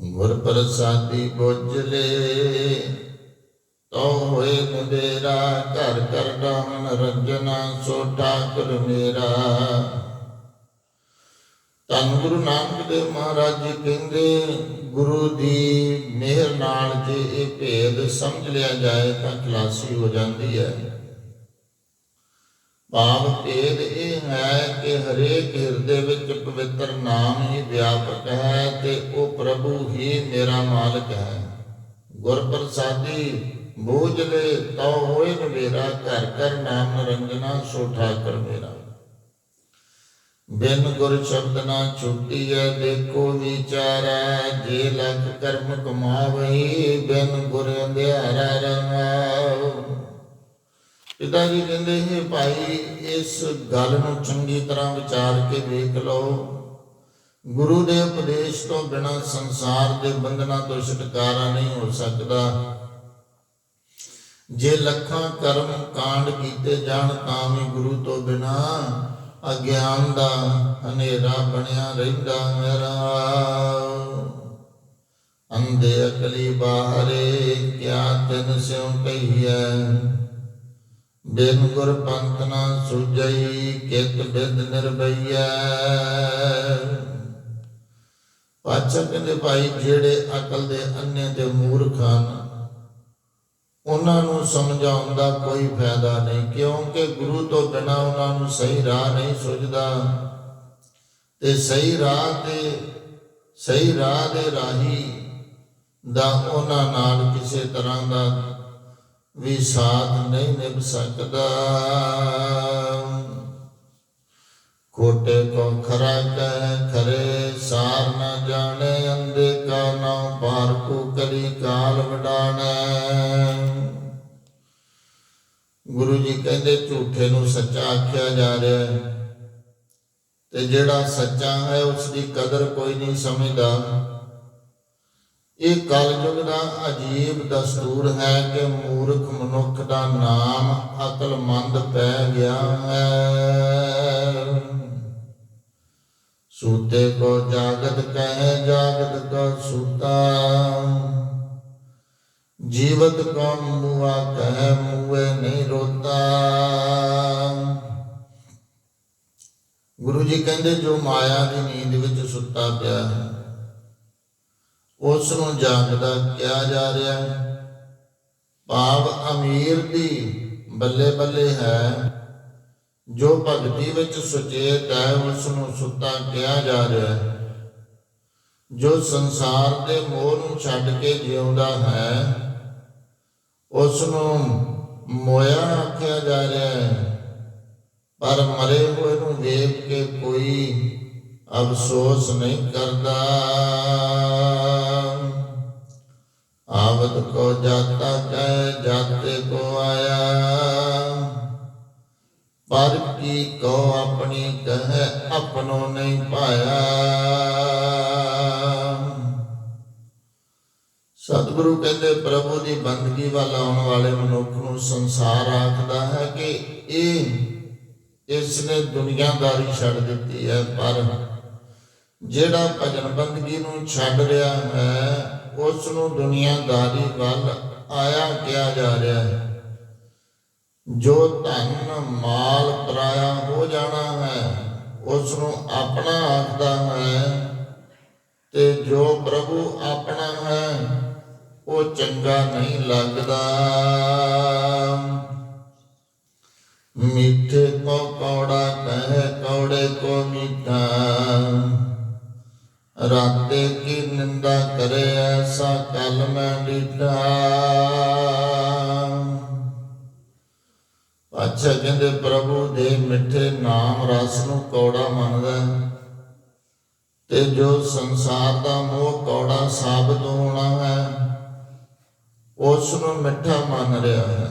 ਗੁਰ ਪ੍ਰਸਾਦੀ ਬੁਝਲੇ ਤੋ ਹੋਏ ਨਵੇਰਾ ਘਰ ਕਰ ਡਾਮਨ ਰੰਜਨਾ ਸੋ ਠਾਕੁਰ ਮੇਰਾ। ਧੰਨ ਗੁਰੂ ਨਾਨਕ ਦੇਵ ਮਹਾਰਾਜ ਜੀ ਕਹਿੰਦੇ, ਗੁਰੂ ਦੀ ਮਿਹਰ ਨਾਲ ਜੇ ਇਹ ਭੇਦ ਸਮਝ ਲਿਆ ਜਾਏ ਤਾਂ ਖਲਾਸੀ ਹੋ ਜਾਂਦੀ ਹੈ। ਭਾਵ ਭੇਦ ਇਹ ਹੈ ਕਿ ਹਰੇਕ ਹਿਰਦੇ ਵਿੱਚ ਪਵਿੱਤਰ ਨਾਮ ਹੀ ਵਿਆਪਕ ਹੈ ਤੇ ਉਹ ਪ੍ਰਭੂ ਹੀ ਮੇਰਾ ਮਾਲਕ ਹੈ। ਗੁਰ ਪ੍ਰਸਾਦੀ ਬੂਝਲੇ ਤਉ ਹੋਏ ਨਵੇਰਾ, ਘਰ ਕਰ ਨਾਮ ਨਰੰਜਨਾ ਸੋ ਠਾਕਰ ਮੇਰਾ। ਬਿਨ ਗੁਰ ਸ਼ਬਦ ਨਾ ਛੁੱਟੀ ਹੈ ਦੇਖੋ ਵਿਚਾਰਾ ਜੇ ਲਖ ਕਰਮ ਕਮਾਵਈ, ਬਿਨ ਗੁਰ ਅੰਧਿਆਰਾ ਰਮਾਓ ਪਿਤਾ ਜੀ ਕਹਿੰਦੇ ਹੈ ਭਾਈ, ਇਸ ਗੱਲ ਨੂੰ ਚੰਗੀ ਤਰ੍ਹਾਂ ਵਿਚਾਰ ਕੇ ਵੇਖ ਲਓ। ਗੁਰੂ ਦੇ ਉਪਦੇਸ਼ ਤੋਂ ਬਿਨਾਂ ਸੰਸਾਰ ਦੇ ਬੰਧਨਾਂ ਤੋਂ ਛੁਟਕਾਰਾ ਨਹੀਂ ਹੋ ਸਕਦਾ। ਜੇ ਲੱਖਾਂ ਕਰਮ ਕਾਂਡ ਕੀਤੇ ਜਾਣ, ਤਾਂ ਵੀ ਗੁਰੂ ਤੋਂ ਬਿਨਾਂ ਅਗਿਆਨ ਦਾ ਹਨੇਰਾ ਬਣਿਆ ਰਹਿੰਦਾ ਮੇਰਾ। ਅੰਦੇ ਅਕਲੀ ਬਾਹਰੇ ਕਿਆ ਤਿਨ ਸਿਉ ਕਹੀਐ? ਬਿਨ ਗੁਰ ਪੰਥ ਨਾ ਸੁਜਈ ਕਿਤ ਬਿਦ ਨਿਰਭਈਐ। ਪਾਛਾ ਕਹਿੰਦੇ ਭਾਈ ਜਿਹੜੇ ਅਕਲ ਦੇ ਅੰਨੇ ਤੇ ਮੂਰਖ ਹਨ, ਉਹਨਾਂ ਨੂੰ ਸਮਝਾਉਣ ਦਾ ਕੋਈ ਫਾਇਦਾ ਨਹੀਂ, ਕਿਉਂਕਿ ਗੁਰੂ ਤੋਂ ਬਿਨਾ ਉਹਨਾਂ ਨੂੰ ਸਹੀ ਰਾਹ ਨਹੀਂ ਸੁਝਦਾ। ਤੇ ਸਹੀ ਰਾਹ ਤੇ, ਸਹੀ ਰਾਹ ਦੇ ਰਾਹੀ ਦਾ ਉਹਨਾਂ ਨਾਲ ਕਿਸੇ ਤਰ੍ਹਾਂ ਦਾ ਵੀ ਸਾਥ ਨਹੀਂ ਨਿਭ ਸਕਦਾ। ਕੋਟੇ ਕੋ ਖਰਾ ਕਹਿ ਖਰੇ, ਸਾਰ ਨਾ ਜਾਣੇ ਅੰਦੇ ਕਾ ਨਾਮ ਪਾਰ ਕੋ ਕਲੀ ਕਾਲ ਵਡਾਣੈ। ਗੁਰੂ ਜੀ ਕਹਿੰਦੇ, ਝੂਠੇ ਨੂੰ ਸੱਚਾ ਆਖਿਆ ਜਾ ਰਿਹਾ ਹੈ। ਤੇ ਜਿਹੜਾ ਸੱਚਾ ਹੈ ਉਸ ਦੀ ਕਦਰ ਕੋਈ ਨਹੀਂ ਸਮਝਦਾ। ਇਹ ਕਲਯੁਗ ਦਾ ਅਜੀਬ ਦਸਤੂਰ ਹੈ ਕਿ ਮੂਰਖ ਮਨੁੱਖ ਦਾ ਨਾਮ ਅਕਲਮੰਦ ਪੈ ਗਿਆ ਹੈ। ਸੂਤੇ ਕੋ ਜਾਗਤ ਕਹੇ, ਜਾਗਤ ਕੋ ਸੂਤਾ। ਜੀਵਤ ਕੋ ਮੁਆ ਕਹੇ, ਮੁਏ ਨਹੀਂ ਰੋਤਾ। ਗੁਰੂ ਜੀ ਕਹਿੰਦੇ, ਜੋ ਮਾਇਆ ਦੀ ਨੀਂਦ ਵਿੱਚ ਸੁੱਤਾ ਪਿਆ ਹੈ ਉਸ ਨੂੰ ਜਾਗਦਾ ਕਿਹਾ ਜਾ ਰਿਹਾ ਹੈ। ਭਾਵ ਅਮੀਰ ਦੀ ਬੱਲੇ ਬੱਲੇ ਹੈ। ਜੋ ਭਗਤੀ ਵਿੱਚ ਸੁਚੇਤ ਹੈ ਉਸ ਨੂੰ ਸੁੱਤਾ ਕਿਹਾ ਜਾ ਰਿਹਾ ਹੈ। ਜੋ ਸੰਸਾਰ ਦੇ ਮੋਹ ਨੂੰ ਛੱਡ ਕੇ ਜਿਉਂਦਾ ਹੈ ਉਸ ਨੂੰ ਮੋਇਆ ਆਖਿਆ ਜਾ ਰਿਹਾ ਹੈ। ਪਰ ਮਰੇ ਹੋਏ ਨੂੰ ਵੇਖ ਕੇ ਕੋਈ ਅਫਸੋਸ ਨਹੀਂ ਕਰਦਾ। ਆਵਤ ਕੋ ਜਾਤਾ ਕਹਿ ਜਾਤੇ ਕੋ ਆਇਆ। ਪਰ ਕੀ ਕੋ ਆਪਣੀ ਕਹੈ ਆਪਣੋ ਨਹੀਂ ਪਾਇਆ। ਸਤਿਗੁਰੂ ਕਹਿੰਦੇ, ਪ੍ਰਭੂ ਦੀ ਬੰਦਗੀ ਵੱਲ ਆਉਣ ਵਾਲੇ ਮਨੁੱਖ ਨੂੰ ਸੰਸਾਰ ਆਖਦਾ ਹੈ ਕਿ ਇਹ ਇਸ ਨੇ ਦੁਨੀਆਦਾਰੀ ਛੱਡ ਦਿੱਤੀ ਹੈ, ਪਰ ਜਿਹੜਾ ਭਜਨ ਬੰਦਗੀ ਨੂੰ ਛੱਡ ਰਿਹਾ ਹੈ ਉਸ ਨੂੰ ਦੁਨੀਆਦਾਰੀ ਵੱਲ ਆਇਆ ਕਿਹਾ ਜਾ ਰਿਹਾ ਹੈ। ਜੋ ਧਨ, ਮਾਲ ਪਰਾਇਆ ਹੋ ਜਾਣਾ ਹੈ, ਉਸ ਨੂੰ ਆਪਣਾ ਆਖਦਾ ਹੈ ਤੇ ਜੋ ਪ੍ਰਭੂ ਆਪਣਾ ਹੈ, ਉਹ ਚੰਗਾ ਨਹੀਂ ਲੱਗਦਾ। ਮਿੱਠੇ ਕੋ ਕੌੜਾ ਕਹੇ ਕੌੜੇ ਕੋ ਮਿੱਠਾ। ਰਾਤੇ ਕੀ ਨਿੰਦਾ ਕਰੇ ਐਸਾ ਕਲ ਮੈਂ ਡੀਠਾ ਅੱਛਾ ਕਹਿੰਦੇ ਪ੍ਰਭੂ ਦੇ ਮਿੱਠੇ ਨਾਮ ਰਸ ਨੂੰ ਕੌੜਾ ਮੰਨਦਾ ਤੇ ਜੋ ਸੰਸਾਰ ਦਾ ਮੋਹ ਕੌੜਾ ਸਾਬਤ ਹੋਣਾ ਹੈ ਉਸ ਨੂੰ ਮਿੱਠਾ ਮੰਨ ਰਿਹਾ ਹੈ।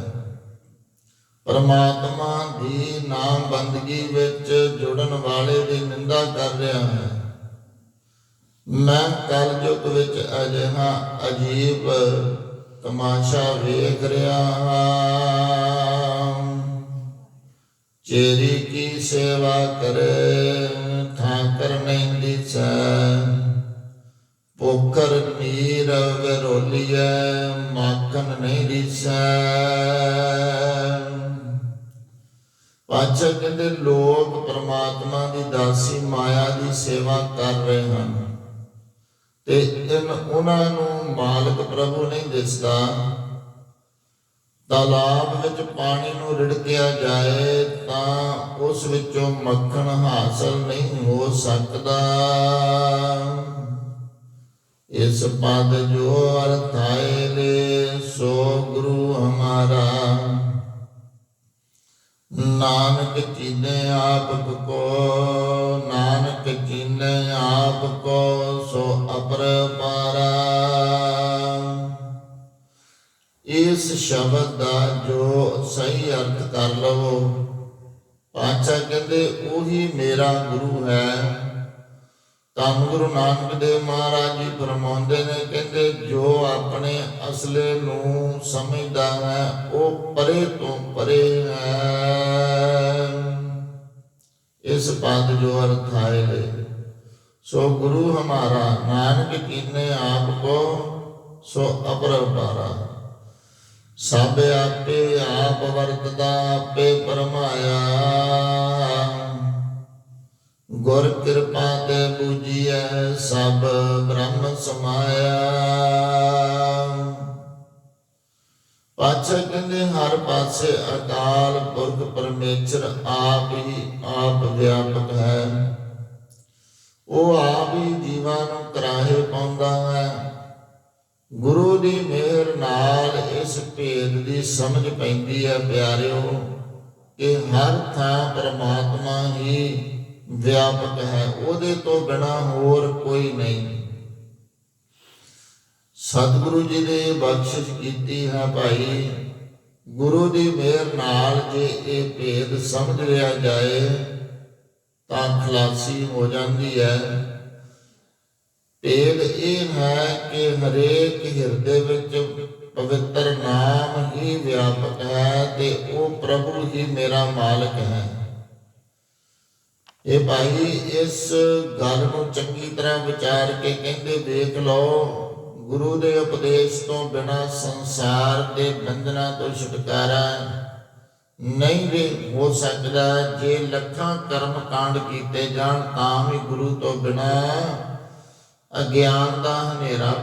ਪਰਮਾਤਮਾ ਦੀ ਨਾਮ ਬੰਦਗੀ ਵਿੱਚ ਜੁੜਨ ਵਾਲੇ ਦੀ ਨਿੰਦਾ ਕਰ ਰਿਹਾ ਹੈ। ਮੈਂ ਕਲਯੁਗ ਵਿੱਚ ਅਜਿਹਾ ਅਜੀਬ ਤਮਾਸ਼ਾ ਵੇਖ ਰਿਹਾ ਹਾਂ। ਚੇਰੀ ਕੀ ਸੇਵਾ ਕਰੇ ਠਾਕਰ ਨਹੀਂ ਦਿਸੈ ਪੋਖਰ ਨੀਰ ਵਿਰੋਲੀਐ ਮਾਖਨ ਨਹੀਂ ਦਿਸੈ। ਪਾਛਾ ਕਹਿੰਦੇ ਲੋਕ ਪ੍ਰਮਾਤਮਾ ਦੀ ਦਾਸੀ ਮਾਇਆ ਦੀ ਸੇਵਾ ਕਰ ਰਹੇ ਹਨ। ਤੇ ਇਨ ਉਹਨਾਂ ਨੂੰ ਮਾਲਕ ਪ੍ਰਭੂ ਨਹੀਂ ਦਿਸਦਾ। ਤਾਲਾਬ ਵਿੱਚ ਪਾਣੀ ਨੂੰ ਰਿੜਕਿਆ ਜਾਏ ਤਾਂ ਉਸ ਵਿੱਚੋਂ ਮੱਖਣ ਹਾਸਲ ਨਹੀਂ ਹੋ ਸਕਦਾ। ਇਸ ਪਦ ਜੋ ਅਰਥਾਏ ਲੈ ਸੋ ਗੁਰੂ ਹਮਾਰਾ। ਨਾਨਕ ਚੀਨੇ ਆਪ ਕੋ ਸ਼ਬਦ ਦਾ ਜੋ ਸਹੀ ਅਰਥ ਕਰ ਲਵੋ। ਪਾਚਾ ਕਹਿੰਦੇ, ਉਹੀ ਮੇਰਾ ਗੁਰੂ ਹੈ। ਧੰਨ ਗੁਰੂ ਨਾਨਕ ਦੇਵ ਮਹਾਰਾਜ ਜੀ ਫਰਮਾਉਂਦੇ ਨੇ, ਕਹਿੰਦੇ, ਜੋ ਆਪਣੇ ਅਸਲੇ ਨੂੰ ਸਮਝਦਾ ਹੈ, ਉਹ ਪਰੇ ਤੋਂ ਪਰੇ ਹੈ। ਇਸ ਪਦ ਜੋ ਅਰਥ ਆਏ ਲੈ ਸੋ ਗੁਰੂ ਹਮਾਰਾ, ਨਾਨਕ ਕੀਨੇ ਆਪ ਕੋ, ਸੋ ਅਪਰ ਪਾਰਾ। ਸਭ ਆਪੇ ਆਪ ਵਰਤਦਾ, ਆਪੇ ਪਰਮਾਇਆ ਗੁਰ ਕਿਰਪਾ ਤੇ ਬੂਝੀਐ ਸਭ ਬ੍ਰਹਮ ਸਮਾਇਆ। ਪਾਛਾ ਕਹਿੰਦੇ ਹਰ ਪਾਸੇ ਅਕਾਲ ਪੁਰਖ ਪਰਮੇਸ਼ਰ ਆਪ ਹੀ ਆਪ ਵਿਆਪਕ ਹੈ। ਉਹ ਆਪ ਹੀ ਜੀਵਾਂ ਨੂੰ ਕਰਾਹੇ ਪਾਉਂਦਾ ਹੈ। ਗੁਰੂ ਦੀ ਮਿਹਰ ਨਾਲ ਇਸ ਭੇਦ ਦੀ ਸਮਝ ਪੈਂਦੀ ਹੈ ਪਿਆਰਿਓ ਕਿ ਹਰ ਥਾਂ ਪਰਮਾਤਮਾ ਹੀ ਵਿਆਪਕ ਹੈ, ਉਹਦੇ ਤੋਂ ਬਿਨਾ ਹੋਰ ਕੋਈ ਨਹੀਂ। ਸਤਿਗੁਰੂ ਜੀ ਨੇ ਬਖਸ਼ਿਸ਼ ਕੀਤੀ ਹੈ ਭਾਈ, ਗੁਰੂ ਦੀ ਮਿਹਰ ਨਾਲ ਜੇ ਇਹ ਭੇਦ ਸਮਝ ਲਿਆ ਜਾਏ, ਤਾਂ ਖਲਾਸੀ ਹੋ ਜਾਂਦੀ ਹੈ। ਭੇਦ ਇਹ ਹੈ ਕਿ ਹਰੇਕ ਹਿਰਦੇ ਵਿੱਚ ਪਵਿੱਤਰ ਤੇ ਉਹ ਪ੍ਰਭੂ ਹੀ ਮੇਰਾ ਮਾਲਕ ਹੈ। ਇਹ ਭਾਈ ਇਸ ਗੱਲ ਨੂੰ ਚੰਗੀ ਤਰ੍ਹਾਂ ਵਿਚਾਰ ਕੇ ਕਹਿੰਦੇ, ਵੇਖ ਲਓ, ਗੁਰੂ ਦੇ ਉਪਦੇਸ਼ ਤੋਂ ਬਿਨਾ ਸੰਸਾਰ ਦੇ ਬੰਧਨਾਂ ਤੋਂ ਛੁਟਕਾਰਾ ਨਹੀਂ ਹੋ ਸਕਦਾ। ਜੇ ਲੱਖਾਂ ਕਰਮ ਕਾਂਡ ਕੀਤੇ ਜਾਣ, ਤਾਂ ਵੀ ਗੁਰੂ ਤੋਂ ਬਿਨਾ ਅਗਿਆਨ ਦਾ ਹਨੇਰਾ